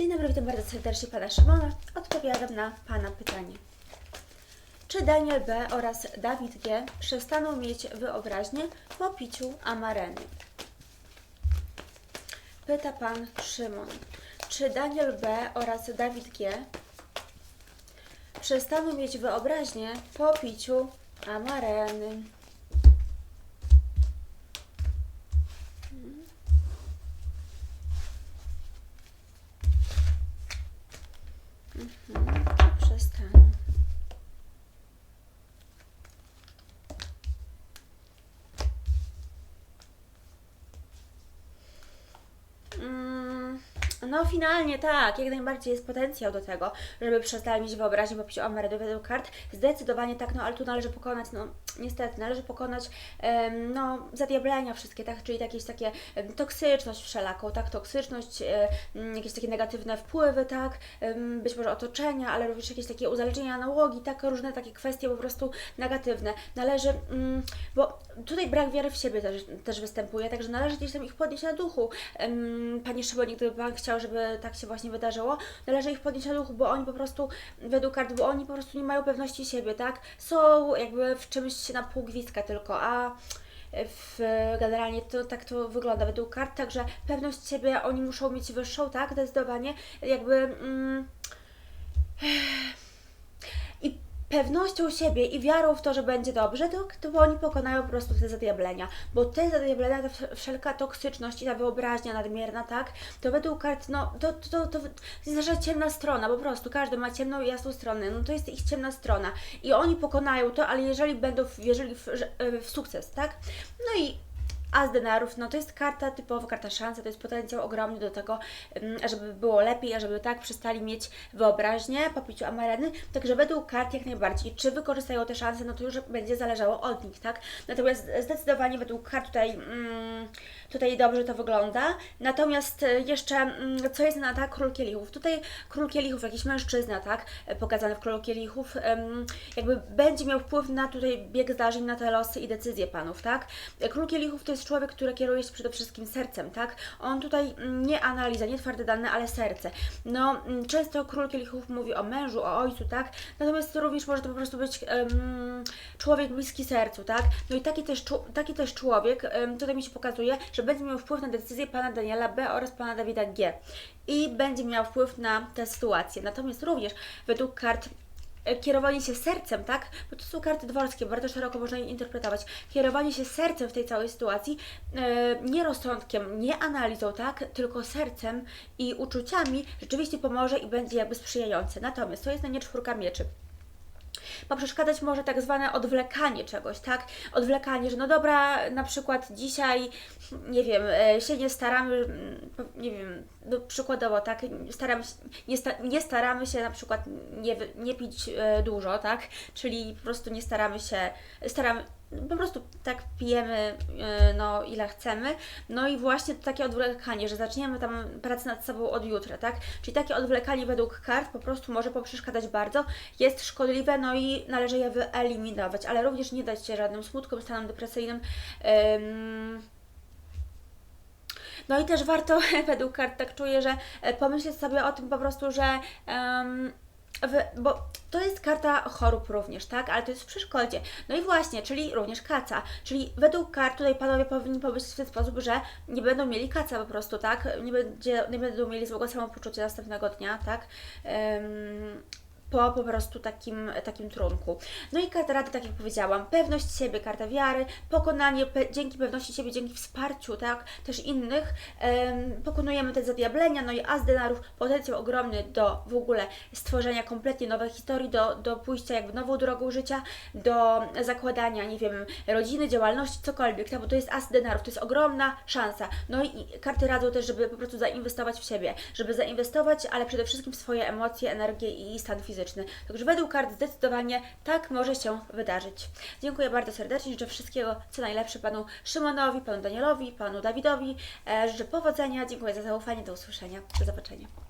Dzień dobry, witam bardzo serdecznie Pana Szymona. Odpowiadam na Pana pytanie. Czy Daniel B. oraz Dawid G. przestaną mieć wyobraźnię po piciu amareny? Pyta Pan Szymon. Czy Daniel B. oraz Dawid G. przestaną mieć wyobraźnię po piciu amareny? No finalnie tak, jak najbardziej jest potencjał do tego, żeby przestali mieć wyobraźnię po piciu amaredu według kart. Zdecydowanie tak, no ale tu należy pokonać, no niestety, należy pokonać no zadiablenia wszystkie, tak, czyli jakieś takie toksyczność wszelaką, tak, toksyczność, e, m, jakieś takie negatywne wpływy, tak, być może otoczenia, ale również jakieś takie uzależnienia, nałogi, tak, różne takie kwestie po prostu negatywne. Należy, mm, bo tutaj brak wiary w siebie też, też występuje, także należy gdzieś tam ich podnieść na duchu. Panie Szybonie, gdyby Pan chciał, żeby tak się właśnie wydarzyło, należy ich podnieść na duchu, bo oni po prostu, według kart, bo oni po prostu nie mają pewności siebie, tak? Są jakby w czymś na pół gwizdka tylko, a w, generalnie to tak to wygląda według kart, także pewność siebie oni muszą mieć wyższą, tak? Zdecydowanie, jakby... Mm, pewnością siebie i wiarą w to, że będzie dobrze, to, to oni pokonają po prostu te zadiablenia. Bo te zadiablenia, ta wsz- wszelka toksyczność i ta wyobraźnia nadmierna, tak, to według kart, no, to, to, to, to jest nasza ciemna strona, po prostu. Każdy ma ciemną i jasną stronę, no to jest ich ciemna strona. I oni pokonają to, ale jeżeli będą wierzyli w, że- w sukces, tak, no i As denarów, no to jest karta typowa, karta szansa, to jest potencjał ogromny do tego, ym, żeby było lepiej, a żeby tak przestali mieć wyobraźnię po piciu amareny. Także według kart jak najbardziej. Czy wykorzystają te szanse, no to już będzie zależało od nich, tak? Natomiast zdecydowanie według kart tutaj, mm, tutaj dobrze to wygląda. Natomiast y, jeszcze, mm, co jest na tak, król kielichów. Tutaj król kielichów, jakiś mężczyzna, tak? Pokazany w królu kielichów, jakby będzie miał wpływ na tutaj bieg zdarzeń, na te losy i decyzje panów, tak? Król kielichów to jest człowiek, który kieruje się przede wszystkim sercem, tak? On tutaj mm, nie analiza, nie twarde dane, ale serce. No, mm, często król kielichów mówi o mężu, o ojcu, tak? Natomiast to również może to po prostu być em, człowiek bliski sercu, tak? No i taki też, taki też człowiek, em, tutaj mi się pokazuje, że będzie miał wpływ na decyzję pana Daniela B oraz pana Dawida G. I będzie miał wpływ na tę sytuację. Natomiast również według kart kierowanie się sercem, tak? Bo to są karty dworskie, bardzo szeroko można je interpretować. Kierowanie się sercem w tej całej sytuacji, e, nie rozsądkiem, nie analizą, tak? Tylko sercem i uczuciami rzeczywiście pomoże i będzie jakby sprzyjające. Natomiast to jest na nie czwórka mieczy ma przeszkadzać może tak zwane odwlekanie czegoś, tak? Odwlekanie, że no dobra, na przykład dzisiaj, nie wiem, e, się nie staramy, mm, nie wiem, no przykładowo, tak? Staramy nie, sta, nie staramy się na przykład nie, nie pić e, dużo, tak? Czyli po prostu nie staramy się, staramy, po prostu tak pijemy, e, no ile chcemy. No i właśnie takie odwlekanie, że zaczniemy tam pracę nad sobą od jutra, tak? Czyli takie odwlekanie według kart po prostu może poprzeszkadzać bardzo, jest szkodliwe, no i należy je wyeliminować, ale również nie dać się żadnym smutkom, stanom depresyjnym. Ym, no i też warto, według kart tak czuję, że pomyśleć sobie o tym po prostu, że em, w, bo to jest karta chorób również, tak? Ale to jest w przeszkodzie. No i właśnie, czyli również kaca. Czyli według kart tutaj panowie powinni pomyśleć w ten sposób, że nie będą mieli kaca po prostu, tak? Nie, będzie, nie będą mieli złego samopoczucia następnego dnia, tak? Em, po po prostu takim, takim trunku. No i karta rady, tak jak powiedziałam, pewność siebie, karta wiary, pokonanie pe dzięki pewności siebie, dzięki wsparciu, tak, też innych, em, pokonujemy te zadiablenia, no i as denarów, potencjał ogromny do w ogóle stworzenia kompletnie nowej historii, do, do pójścia jakby nową drogą życia, do zakładania, nie wiem, rodziny, działalności, cokolwiek, tak, bo to jest as denarów, to jest ogromna szansa. No i karty radzą też, żeby po prostu zainwestować w siebie, żeby zainwestować, ale przede wszystkim swoje emocje, energię i stan fizyczny. Także według kart zdecydowanie tak może się wydarzyć. Dziękuję bardzo serdecznie, życzę wszystkiego co najlepsze panu Szymonowi, panu Danielowi, panu Dawidowi. E, życzę powodzenia, dziękuję za zaufanie, do usłyszenia, do zobaczenia.